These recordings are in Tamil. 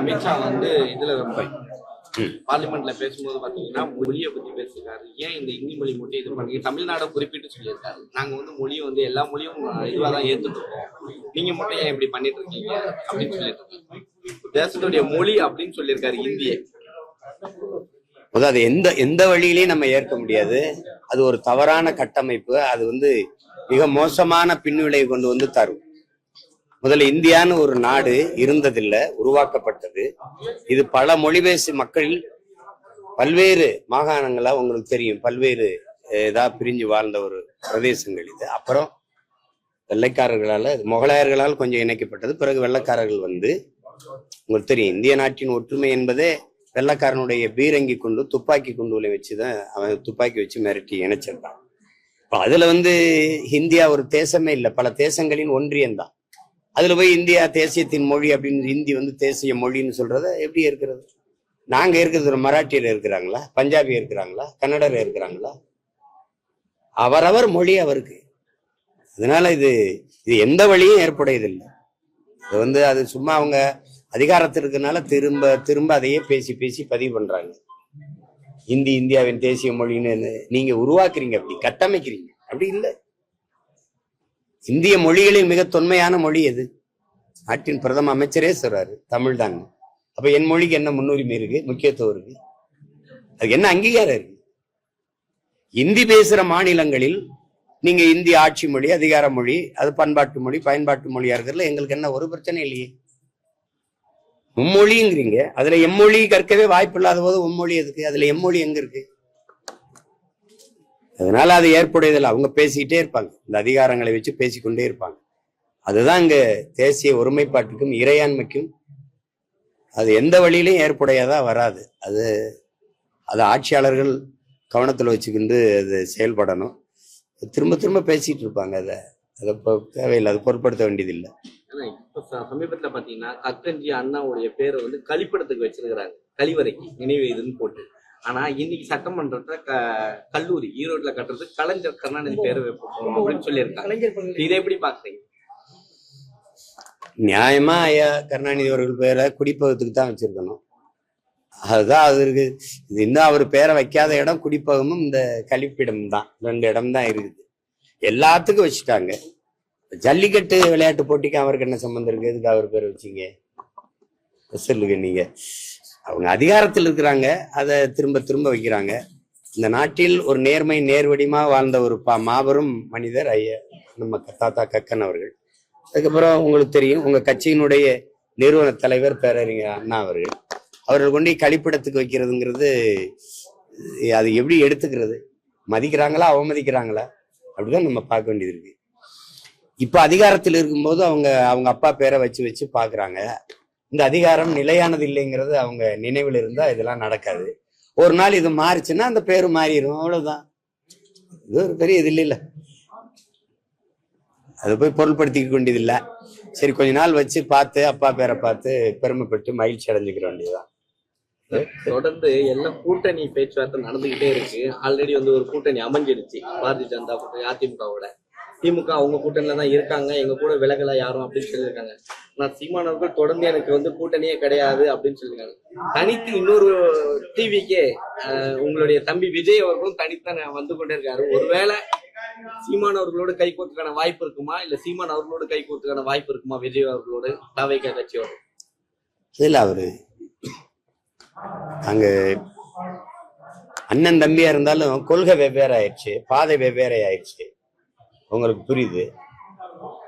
அமித்ஷா வந்து இதுல. பார்லிமெண்ட்ல பேசும்போது பாத்தீங்கன்னா மொழியை பத்தி பேசியிருக்காரு. ஏன் இந்த இந்தி மொழி மட்டும் இது பண்ணீங்க தமிழ்நாடை குறிப்பிட்டு சொல்லியிருக்காரு? நாங்க வந்து மொழியை வந்து எல்லா மொழியும் இதுவா தான் ஏத்துட்டு இருக்கோம். நீங்க மட்டும் ஏன் இப்படி பண்ணிட்டு இருக்கீங்க? அப்படின்னு சொல்லிட்டு. தேசத்துடைய மொழி அப்படின்னு சொல்லியிருக்காரு இந்தியை. அதாவது எந்த எந்த வழியிலையும் நம்ம ஏற்க முடியாது. அது ஒரு தவறான கட்டமைப்பு. அது வந்து மிக மோசமான பின்விளைவை கொண்டு வந்து தரும். முதல்ல இந்தியான்னு ஒரு நாடு இருந்ததில்லை உருவாக்கப்பட்டது. இது பல மொழி பேசி மக்கள் பல்வேறு மாகாணங்களா உங்களுக்கு தெரியும். பல்வேறு அஹ், இதா பிரிஞ்சு வாழ்ந்த ஒரு பிரதேசங்கள் இது. அப்புறம் வெள்ளைக்காரர்களால் முகலாயர்களால் கொஞ்சம் இணைக்கப்பட்டது. பிறகு வெள்ளைக்காரர்கள் வந்து உங்களுக்கு தெரியும் இந்திய நாட்டின் ஒற்றுமை என்பதே வெள்ளக்காரனுடைய பீரங்கி கொண்டு துப்பாக்கி குண்டுகளை வச்சு தான் அவன் துப்பாக்கி வச்சு மிரட்டி இணைச்சிருந்தான். இப்போ அதில் வந்து இந்தியா ஒரு தேசமே இல்லை. பல தேசங்களின் ஒன்றியம் தான் அதுல போய் இந்தியா தேசியத்தின் மொழி அப்படின்னு ஹிந்தி வந்து தேசிய மொழின்னு சொல்றத எப்படி இருக்கிறது நாங்க இருக்கிறது மராட்டியில் இருக்கிறாங்களா பஞ்சாபி இருக்கிறாங்களா கன்னடர் இருக்கிறாங்களா அவரவர் மொழி அவருக்கு. அதனால இது இது எந்த வழியும் ஏற்புடையதில்லை. இது வந்து அது சும்மா அவங்க அதிகாரத்தில் திரும்ப திரும்ப அதையே பேசி பேசி பதிவு பண்றாங்க. இந்தி இந்தியாவின் தேசிய மொழின்னு நீங்க உருவாக்குறீங்க அப்படி கட்டமைக்கிறீங்க. அப்படி இல்லை. இந்திய மொழிகளில் மிக தொன்மையான மொழி எது? நாட்டின் பிரதம அமைச்சரே சொல்றாரு தமிழ் தான் அப்ப என் மொழிக்கு என்ன முன்னுரிமை இருக்கு? முக்கியத்துவம் இருக்கு. அதுக்கு என்ன அங்கீகாரம் இருக்கு? இந்தி பேசுற மாநிலங்களில் நீங்க இந்தி ஆட்சி மொழி அதிகார மொழி அது பண்பாட்டு மொழி பயன்பாட்டு மொழியா இருக்கிறதுல எங்களுக்கு என்ன ஒரு பிரச்சனை இல்லையே. மும்மொழிங்கிறீங்க. அதுல எம்மொழி கற்கவே வாய்ப்பு இல்லாத போது மும்மொழி எதுக்கு? அதுல எம்மொழி எங்க இருக்கு? அதனால அது ஏற்புடையதில்லை. அவங்க பேசிக்கிட்டே இருப்பாங்க. இந்த அதிகாரங்களை வச்சு பேசிக்கொண்டே இருப்பாங்க. அதுதான் இங்க தேசிய ஒருமைப்பாட்டுக்கும் இறையாண்மைக்கும் அது எந்த வழியிலையும் ஏற்புடையதா வராது. அது அது ஆட்சியாளர்கள் கவனத்தில் வச்சுக்கிண்டு அது செயல்படணும். திரும்ப திரும்ப பேசிட்டு இருப்பாங்க. அதை அதை இப்போ தேவையில்லை. அது பொருட்படுத்த வேண்டியதில்லை. ஆனா இப்ப ச- சமீபத்துல அண்ணாவுடைய பேரை வந்து கழிப்பிடத்துக்கு வச்சிருக்கிறாங்க. கழிவறைக்கு நினைவு இதுன்னு போட்டு. ஆனா இன்னைக்கு சட்டமன்றத்துல க கல்லூரி ஈரோட்ல கட்டுறதுக்கு கலைஞர் கருணாநிதி பேரை வைப்போம் அப்படின்னு சொல்லியிருக்காங்க. இதை எப்படி பாக்குறீங்க? நியாயமா ஐயா கருணாநிதி அவர்கள் பேரை குடிப்பகத்துக்கு தான் வச்சிருக்கணும். அதுதான் அதற்கு இது இன்னும் அவர் பேரை வைக்காத இடம் குடிப்பகமும் இந்த கழிப்பிடம் தான். ரெண்டு இடம் தான் இருக்குது. எல்லாத்துக்கும் வச்சுட்டாங்க. ஜல்லிக்கட்டு விளையாட்டு போட்டிக்கு அவருக்கு என்ன சம்மந்தம் இருக்கு? எதுக்கு அவர் பேரை வச்சீங்க? சொல்லுங்க நீங்க. அவங்க அதிகாரத்தில் இருக்கிறாங்க அதை திரும்ப திரும்ப வைக்கிறாங்க. இந்த நாட்டில் ஒரு நேர்மை நேர்வடிமா வாழ்ந்த ஒரு பா மாபெரும் மனிதர் ஐயா நம்ம தாத்தா கக்கன் அவர்கள். அதுக்கப்புறம் உங்களுக்கு தெரியும் உங்க கட்சியினுடைய நிறுவன தலைவர் பேரறிஞர் அண்ணா அவர்கள். அவர்கள் கொண்டு கழிப்பிடத்துக்கு வைக்கிறதுங்கிறது அது எப்படி எடுத்துக்கிறது? மதிக்கிறாங்களா அவமதிக்கிறாங்களா? அப்படிதான் நம்ம பார்க்க வேண்டியது இருக்கு. இப்ப அதிகாரத்தில் இருக்கும்போது அவங்க அவங்க அப்பா பேரை வச்சு வச்சு பாக்குறாங்க இந்த அதிகாரம் நிலையானது இல்லைங்கிறது அவங்க நினைவில் இருந்தா இதெல்லாம் நடக்காது. ஒரு நாள் இது மாறிச்சுன்னா அந்த பேரு மாறிடும் அவ்வளவுதான். இது ஒரு பெரிய இது இல்ல அதை போய் பொருள்படுத்திக்க வேண்டியதில்லை. சரி கொஞ்ச நாள் வச்சு பார்த்து அப்பா பேரை பார்த்து பெருமைப்பட்டு மகிழ்ச்சி அடைஞ்சுக்கிற வேண்டியதுதான். தொடர்ந்து எல்லாம் கூட்டணி பேச்சுவார்த்தை நடந்துகிட்டே இருக்கு. ஆல்ரெடி வந்து ஒரு கூட்டணி அமைஞ்சிருச்சு. பாரதிய ஜனதா கூட்டணி அதிமுகவோட. திமுக அவங்க கூட்டணியில தான் இருக்காங்க. எங்க கூட விலகல யாரும் அப்படின்னு சொல்லியிருக்காங்க. நான் சீமானவர்கள் தொடர்ந்து எனக்கு வந்து கூட்டணியே கிடையாது அப்படின்னு சொல்லியிருக்காங்க. தனித்து இன்னொரு டிவிக்கே உங்களுடைய தம்பி விஜய் அவர்களும் தனித்தான் வந்து கொண்டே இருக்காரு ஒருவேளை சீமான் அவர்களோடு கை கோத்துக்கான வாய்ப்பு இருக்குமா? இல்ல சீமான் அவர்களோடு கை கோத்துக்கான வாய்ப்பு இருக்குமா விஜய் அவர்களோடு? தவைக்க கட்சியோடு. இல்ல அவரு அங்க அண்ணன் தம்பியா இருந்தாலும் கொள்கை வெவ்வேறு ஆயிடுச்சு பாதை வெவ்வேறு ஆயிடுச்சு உங்களுக்கு புரியுது.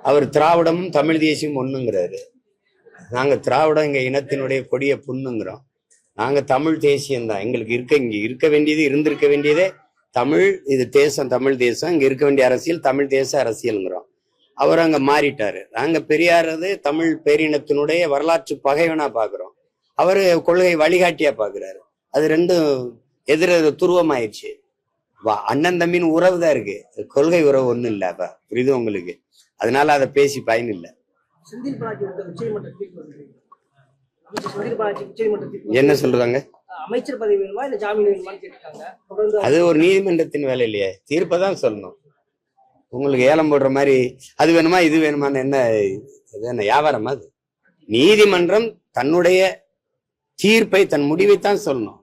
அவர் திராவிடமும் தமிழ் தேசியம் ஒண்ணுங்கிறாரு. நாங்கள் திராவிடம் எங்கள் இனத்தினுடைய கொடிய புண்ணுங்கிறோம். நாங்கள் தமிழ் தேசியம் தான் எங்களுக்கு இருக்க இங்கே இருக்க வேண்டியது இருந்திருக்க வேண்டியதே தமிழ் இது தேசம் தமிழ் தேசம். இங்கே இருக்க வேண்டிய அரசியல் தமிழ் தேச அரசியல்ங்கிறோம். அவர் அங்கே மாறிட்டாரு. நாங்கள் பெரியாரது தமிழ் பேரினத்தினுடைய வரலாற்று பகைவனாக பார்க்குறோம் அவர் கொள்கை வழிகாட்டியா பார்க்குறாரு அது ரெண்டும் எதிர துருவமாயிடுச்சு. அண்ணன் தம்பின்னு உறவு தான் இருக்கு. கொள்கை உறவு ஒண்ணும் இல்ல அப்ப. புரியுது உங்களுக்கு? அதனால அதை பேசி பயன் இல்லை. என்ன சொல்றாங்க? அமைச்சர் பதவி வேணுமா இல்ல ஜாமீன் வேணுமான்னு கேட்டிருக்காங்க? அது ஒரு நீதிமன்றத்தின் வேலை இல்லையே. தீர்ப்பை தான் சொல்லணும். உங்களுக்கு ஏலம் போடுற மாதிரி அது வேணுமா இது வேணுமான்னு என்ன அது என்ன வியாபாரமா அது? நீதிமன்றம் தன்னுடைய தீர்ப்பை தன் முடிவைத்தான் சொல்லணும்.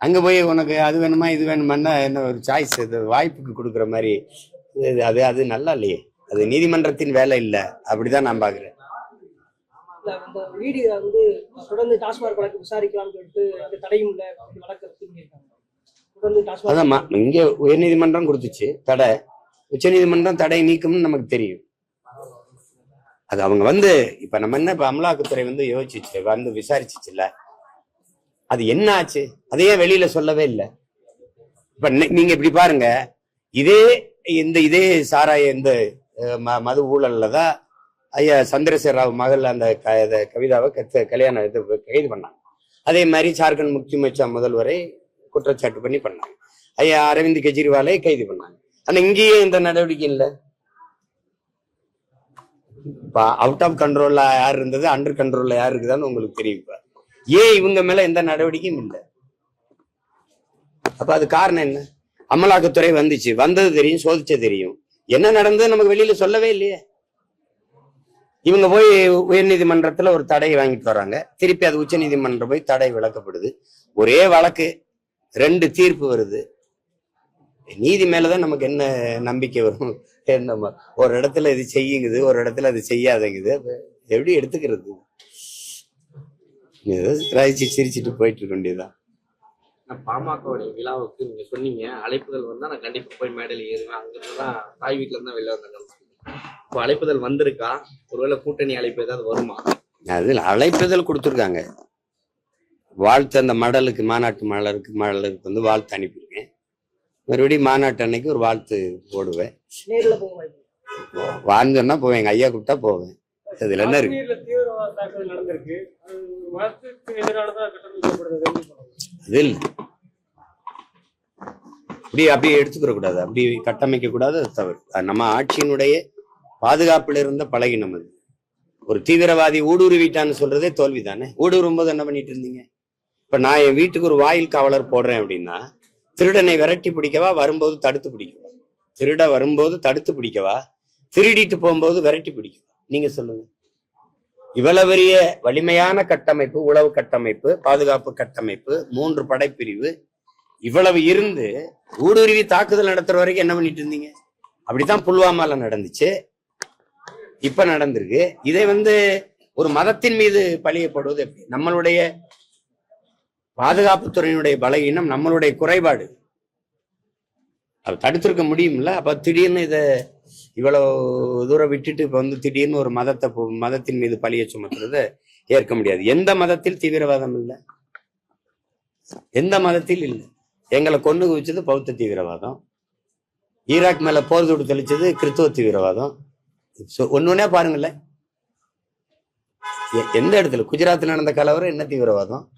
அங்க போய் உனக்கு அது வேணுமா இது வேணுமான்னா என்ன ஒரு சாய்ஸ் இது வாய்ப்புக்கு கொடுக்குற மாதிரி. இது- அது அது நல்லா இல்லையே. அது நீதிமன்றத்தின் வேலை இல்லை. அப்படிதான் நான் பாக்குறேன் இல்ல இந்த வீடு வந்து தொடர்ந்து டாஸ்மாக் வழக்கு விசாரிக்கலாம்னு சொல்லிட்டு அந்த தடையும் இல்ல அப்படி வழக்கு ரத்து இருக்காங்க தொடர்ந்து டாஸ்மாக் அதான் ம- இங்க உயர்நீதிமன்றம் கொடுத்துச்சு தடை. உச்சநீதிமன்றம் தடை நீக்கும்னு நமக்கு தெரியும். அது அவங்க வந்து இப்ப நம்ம என்ன இப்ப அமலாக்கத்துறை வந்து யோசிச்சுச்சு வந்து விசாரிச்சுச்சுல்ல. அது என்ன ஆச்சு அதையே வெளியில சொல்லவே இல்லை? இப்ப நீ- நீங்க இப்படி பாருங்க. இதே இந்த இதே சாராய இந்த மது ஊழல்ல தான் ஐயா சந்திரசேகர ராவ் மகள் அந்த கவிதாவை கத்த- கல்யாணம் இது கைது பண்ணாங்க. அதே மாதிரி ஜார்க்கண்ட் முக்தி மோர்ச்சா முதல்வரை குற்றச்சாட்டு பண்ணி பண்ணாங்க. ஐயா அரவிந்த் கெஜ்ரிவாலை கைது பண்ணாங்க. ஆனா இங்கேயே இந்த நடவடிக்கை இல்லை. அவுட் ஆஃப் கண்ட்ரோல்ல யார் இருந்தது? அண்டர் கண்ட்ரோல்ல யார் இருக்குதான்னு உங்களுக்கு தெரிவிப்பார் ஏன் இவங்க மேல எந்த நடவடிக்கையும் இல்லை? அப்ப அது காரணம் என்ன? அமலாக்கத்துறை வந்துச்சு. வந்தது தெரியும் சோதிச்சது தெரியும். என்ன நடந்தது நமக்கு வெளியில சொல்லவே இல்லையே. இவங்க போய் உயர்நீதிமன்றத்துல ஒரு தடை வாங்கிட்டு வராங்க. திருப்பி அது உச்ச நீதிமன்றம் போய் தடை விளக்கப்படுது ஒரே வழக்கு ரெண்டு தீர்ப்பு வருது. நீதி மேலதான் நமக்கு என்ன நம்பிக்கை வரும்? நம்ம ஒரு இடத்துல இது செய்யுங்குது ஒரு இடத்துல அது செய்யாதங்குது. எப்படி எடுத்துக்கிறது? ஏதோ ராய்ச்சி சிரிச்சிட்டு போயிட்டு இருக்க வேண்டியதுதான். நான் பாமகவுடைய விழாவுக்கு நீங்க சொன்னீங்க அழைப்புதல் வந்தா நான் கண்டிப்பா போய் மேடையில் ஏறுவேன். அங்கிருந்து தான் தாய் வீட்டுல இருந்தா வெளில வந்தாங்க இப்போ அழைப்புதல் வந்திருக்கா? ஒருவேளை கூட்டணி அழைப்பு ஏதாவது வருமா? அதில் அழைப்புதல் கொடுத்துருக்காங்க. வாழ்த்து அந்த மடலுக்கு மாநாட்டு மலருக்கு மலருக்கு வந்து வாழ்த்து அனுப்பியிருக்கேன். மறுபடியும் மாநாட்டு அன்னைக்கு ஒரு வாழ்த்து போடுவேன். வாய்ப்பு வாழ்ந்தோன்னா போவேன் எங்க ஐயா கூப்பிட்டா போவேன். அதுல என்ன இருக்கு? தாக்குதல் நடந்திருக்கு. மதத்துக்கு எதிரானதான் கட்டணம் எப்படி அப்படி அப்படியே எடுத்துக்கிற கூடாது. அப்படி கட்டமைக்க கூடாது அது தவறு. நம்ம ஆட்சியினுடைய பாதுகாப்புல இருந்த பழகினம் அது. ஒரு தீவிரவாதி ஊடுருவிட்டான்னு சொல்றதே தோல்வி தானே ஊடுருவும் போது என்ன பண்ணிட்டு இருந்தீங்க? இப்ப நான் என் வீட்டுக்கு ஒரு வாயில் காவலர் போடுறேன் அப்படின்னா திருடனை விரட்டி பிடிக்கவா வரும்போது தடுத்து பிடிக்கவா? திருட வரும்போது தடுத்து பிடிக்கவா? திருடிட்டு போகும்போது விரட்டி பிடிக்கவா? நீங்க சொல்லுங்க. இவ்வளவு பெரிய வலிமையான கட்டமைப்பு உளவு கட்டமைப்பு பாதுகாப்பு கட்டமைப்பு மூன்று படைப்பிரிவு இவ்வளவு இருந்து ஊடுருவி தாக்குதல் நடத்துற வரைக்கும் என்ன பண்ணிட்டு இருந்தீங்க? அப்படித்தான் புல்வாமால நடந்துச்சு. இப்ப நடந்திருக்கு. இதை வந்து ஒரு மதத்தின் மீது பழியப்படுவது எப்படி? நம்மளுடைய பாதுகாப்புத்துறையினுடைய பலகீனம் நம்மளுடைய குறைபாடு. அதை தடுத்திருக்க முடியும்ல? அப்ப திடீர்னு இதை இவ்வளவு தூரம் விட்டுட்டு இப்போ வந்து திடீர்னு ஒரு மதத்தை மதத்தின் மீது பழிய சுமத்துறது ஏற்க முடியாது. எந்த மதத்தில் தீவிரவாதம் இல்லை? எந்த மதத்தில் இல்லை? எங்களை கொண்டு குவிச்சது பௌத்த தீவிரவாதம். ஈராக் மேல போர் தொடு தெளிச்சது கிறிஸ்துவ தீவிரவாதம். ஒன்னொன்னே ஒண்ணு பாருங்களேன். எ- எந்த இடத்துல? குஜராத்தில் நடந்த கலவரம் என்ன தீவிரவாதம்?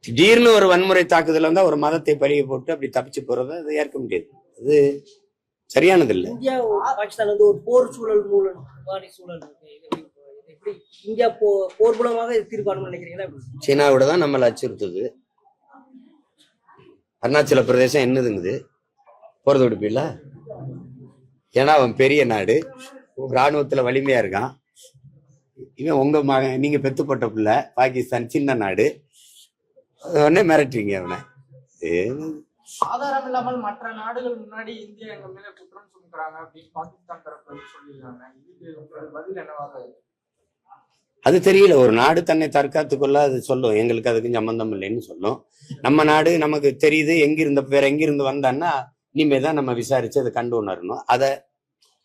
திடீர்னு ஒரு வன்முறை தாக்குதல் வந்தா ஒரு மதத்தை பழிய போட்டு அப்படி தப்பிச்சு போறதை அது ஏற்க முடியாது. அது சரியானது இல்ல இந்தியா பாகிஸ்தான் வந்து ஒரு போர் சூழல் மூலம் சூழல் எப்படி எப்படி இந்தியா போ போர் மூலமாக இது தீர்ப்பானும்னு நினைக்கிறீங்களா? சீனாவோட தான் நம்மளை அச்சுறுத்துது. அருணாச்சல பிரதேசம் என்னதுங்குது? போறது விடுப்பில்ல ஏன்னா அவன் பெரிய நாடு. ராணுவத்துல வலிமையா இருக்கான். இவன் உங்க மகன் நீங்க பெத்து போட்ட பிள்ளை. பாகிஸ்தான் சின்ன நாடு. உடனே மிரட்டுறீங்க அவனை. ஆதாரம் இல்லாமல் மற்ற நாடுகள் முன்னாடி இந்தியா எங்க மேல குற்றம் சுமத்துறாங்க அப்படின்னு பாகிஸ்தான் தரப்புல சொல்லியிருக்காங்க. இதுக்கு உங்களோட பதில் என்னவாக அது தெரியல. ஒரு நாடு தன்னை தற்காத்து கொள்ள அது சொல்லும். எங்களுக்கு அதுக்கு சம்மந்தம் இல்லைன்னு சொல்லும். நம்ம நாடு நமக்கு தெரியுது. எங்கிருந்த வேற எங்கிருந்து வந்தான்னா இனிமே தான் நம்ம விசாரிச்சு அதை கண்டு உணரணும். அதை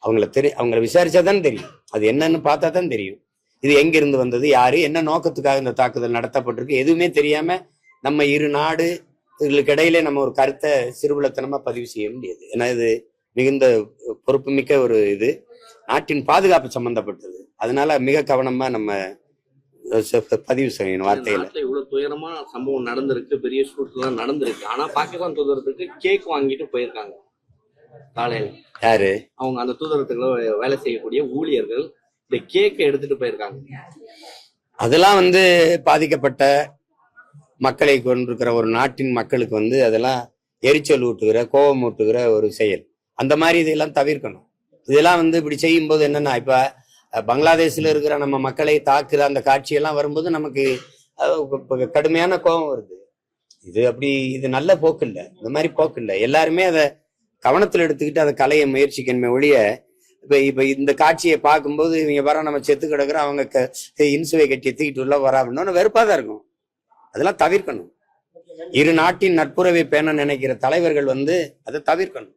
அவங்கள தெரிய அவங்கள விசாரிச்சாதான் தெரியும். அது என்னன்னு பார்த்தா தான் தெரியும். இது எங்கிருந்து வந்தது யாரு என்ன நோக்கத்துக்காக இந்த தாக்குதல் நடத்தப்பட்டிருக்கு எதுவுமே தெரியாம நம்ம இரு நாடு இதுகளுக்கு இடையிலே நம்ம ஒரு கருத்தை சிறுபுலத்தனமா பதிவு செய்ய முடியாது ஏன்னா இது மிகுந்த பொறுப்புமிக்க ஒரு இது. நாட்டின் பாதுகாப்பு சம்பந்தப்பட்டது. அதனால மிக கவனமா நம்ம பதிவு செய்யணும் வார்த்தையில. இவ்வளவு துயரமான சம்பவம் நடந்திருக்கு பெரிய ஷூட்லாம் நடந்திருக்கு. ஆனா பாகிஸ்தான் தூதரத்துக்கு கேக் வாங்கிட்டு போயிருக்காங்க. காலையில. யாரு? அவங்க அந்த தூதரத்துக்குள்ள வேலை செய்யக்கூடிய ஊழியர்கள் இந்த கேக்கை எடுத்துட்டு போயிருக்காங்க. அதெல்லாம் வந்து பாதிக்கப்பட்ட மக்களை கொண்டிருக்கிற ஒரு நாட்டின் மக்களுக்கு வந்து அதெல்லாம் எரிச்சல் ஊட்டுகிற கோபம் ஊட்டுகிற ஒரு செயல். அந்த மாதிரி இதெல்லாம் தவிர்க்கணும். இதெல்லாம் வந்து இப்படி செய்யும்போது என்னன்னா இப்போ பங்களாதேஷில் இருக்கிற நம்ம மக்களை தாக்குற அந்த காட்சியெல்லாம் வரும்போது நமக்கு கடுமையான கோபம் வருது. இது அப்படி இது நல்ல போக்கு இல்லை இந்த மாதிரி போக்கு இல்லை எல்லாருமே அதை கவனத்தில் எடுத்துக்கிட்டு அதை கலைய முயற்சிக்கணுமே ஒழிய இப்போ இப்போ இந்த காட்சியை பார்க்கும்போது இவங்க வர நம்ம செத்து கிடக்குற அவங்க க- இன்சுவை கட்டி தூக்கிட்டு உள்ள வர அப்படின்னா வெறுப்பாக தான் இருக்கும். அதெல்லாம் தவிர்க்கணும். இரு நாட்டின் நட்புறவை பேண நினைக்கிற தலைவர்கள் வந்து அதை தவிர்க்கணும்.